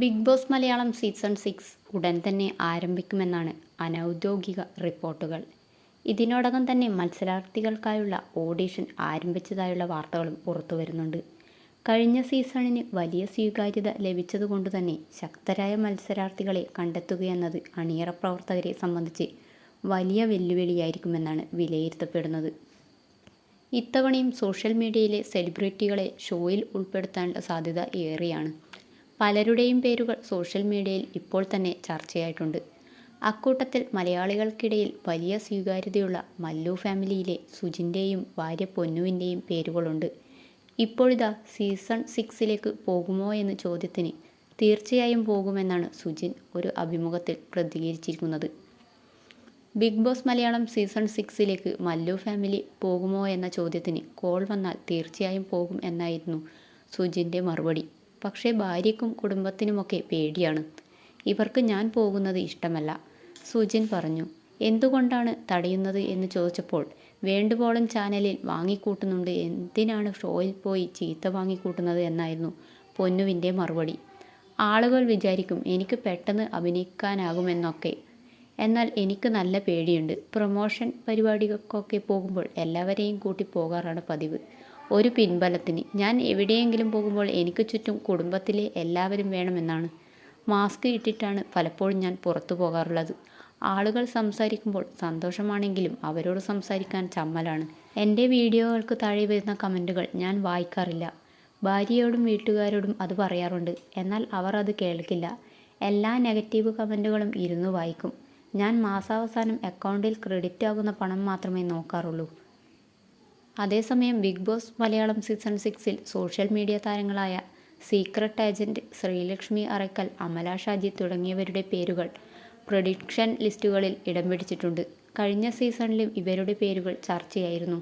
Big Boss Malayalam season six ഉടൻ തന്നെ ആരംഭിക്കുമെന്നാണ് അനൗദ്യോഗിക റിപ്പോർട്ടുകൾ. ഇതിനോടകം തന്നെ മത്സരാർത്ഥികൾക്കായുള്ള ഓഡിഷൻ ആരംഭിച്ചതായുള്ള വാർത്തകളും പുറത്തു വരുന്നുണ്ട്. കഴിഞ്ഞ സീസണിന് വലിയ സ്വീകാര്യത ലഭിച്ചതുകൊണ്ട് തന്നെ ശക്തരായ മത്സരാർത്ഥികളെ കണ്ടെത്തുകയെന്നത് അണിയറ പ്രവർത്തകരെ സംബന്ധിച്ച് വലിയ വെല്ലുവിളിയായിരിക്കുമെന്നാണ് വിലയിരുത്തപ്പെടുന്നത്. ഇത്തവണയും സോഷ്യൽ മീഡിയയിലെ സെലിബ്രിറ്റികളെ ഷോയിൽ ഉൾപ്പെടുത്താനുള്ള സാധ്യത ഏറെയാണ്. പലരുടെയും പേരുകൾ സോഷ്യൽ മീഡിയയിൽ ഇപ്പോൾ തന്നെ ചർച്ചയായിട്ടുണ്ട്. അക്കൂട്ടത്തിൽ മലയാളികൾക്കിടയിൽ വലിയ സ്വീകാര്യതയുള്ള മല്ലു ഫാമിലിയിലെ സുജിന്റെയും ഭാര്യ പൊന്നുവിന്റെയും പേരുകളുണ്ട്. ഇപ്പോഴിതാ സീസൺ സിക്സിലേക്ക് പോകുമോ എന്ന ചോദ്യത്തിന് തീർച്ചയായും പോകുമെന്നാണ് സുജിൻ ഒരു അഭിമുഖത്തിൽ പ്രതികരിച്ചിരിക്കുന്നത്. ബിഗ് ബോസ് മലയാളം സീസൺ സിക്സിലേക്ക് മല്ലു ഫാമിലി പോകുമോ എന്ന ചോദ്യത്തിന് കോൾ വന്നാൽ തീർച്ചയായും പോകും എന്നായിരുന്നു സുജിന്റെ മറുപടി. പക്ഷേ ഭാര്യയ്ക്കും കുടുംബത്തിനുമൊക്കെ പേടിയാണ്. ഇവർക്ക് ഞാൻ പോകുന്നത് ഇഷ്ടമല്ല. സുജിൻ പറഞ്ഞു എന്തുകൊണ്ടാണ് തടയുന്നത് എന്ന് ചോദിച്ചപ്പോൾ വേണ്ടുവോളം ചാനലിൽ വാങ്ങിക്കൂട്ടുന്നുണ്ട്. എന്തിനാണ് ഷോയിൽ പോയി ചീത്ത വാങ്ങിക്കൂട്ടുന്നത് എന്നായിരുന്നു പൊന്നുവിന്റെ മറുപടി. ആളുകൾ വിചാരിക്കും എനിക്ക് പെട്ടെന്ന് അഭിനയിക്കാനാകുമെന്നൊക്കെ. എന്നാൽ എനിക്ക് നല്ല പേടിയുണ്ട്. പ്രൊമോഷൻ പരിപാടികൾക്കൊക്കെ പോകുമ്പോൾ എല്ലാവരെയും കൂട്ടി പോകാറാണ് പതിവ്. ഒരു പിൻബലത്തിന്. ഞാൻ എവിടെയെങ്കിലും പോകുമ്പോൾ എനിക്ക് ചുറ്റും കുടുംബത്തിലെ എല്ലാവരും വേണമെന്നാണ്. മാസ്ക് ഇട്ടിട്ടാണ് പലപ്പോഴും ഞാൻ പുറത്തു പോകാറുള്ളത്. ആളുകൾ സംസാരിക്കുമ്പോൾ സന്തോഷമാണെങ്കിലും അവരോട് സംസാരിക്കാൻ ചമ്മലാണ്. എന്റെ വീഡിയോകൾക്ക് താഴെ വരുന്ന കമന്റുകൾ ഞാൻ വായിക്കാറില്ല. ഭാര്യയോടും വീട്ടുകാരോടും അത് പറയാറുണ്ട്. എന്നാൽ അവർ അത് കേൾക്കില്ല. എല്ലാ നെഗറ്റീവ് കമന്റുകളും ഇരുന്ന് വായിക്കും. ഞാൻ മാസാവസാനം അക്കൗണ്ടിൽ ക്രെഡിറ്റ് ആകുന്ന പണം മാത്രമേ നോക്കാറുള്ളൂ. അതേസമയം ബിഗ് ബോസ് മലയാളം സീസൺ സിക്സിൽ സോഷ്യൽ മീഡിയ താരങ്ങളായ സീക്രട്ട് ഏജന്റ് ശ്രീലക്ഷ്മി അറക്കൽ അമല ഷാജി തുടങ്ങിയവരുടെ പേരുകൾ പ്രൊഡിക്ഷൻ ലിസ്റ്റുകളിൽ ഇടം പിടിച്ചിട്ടുണ്ട്. കഴിഞ്ഞ സീസണിലും ഇവരുടെ പേരുകൾ ചർച്ചയായിരുന്നു.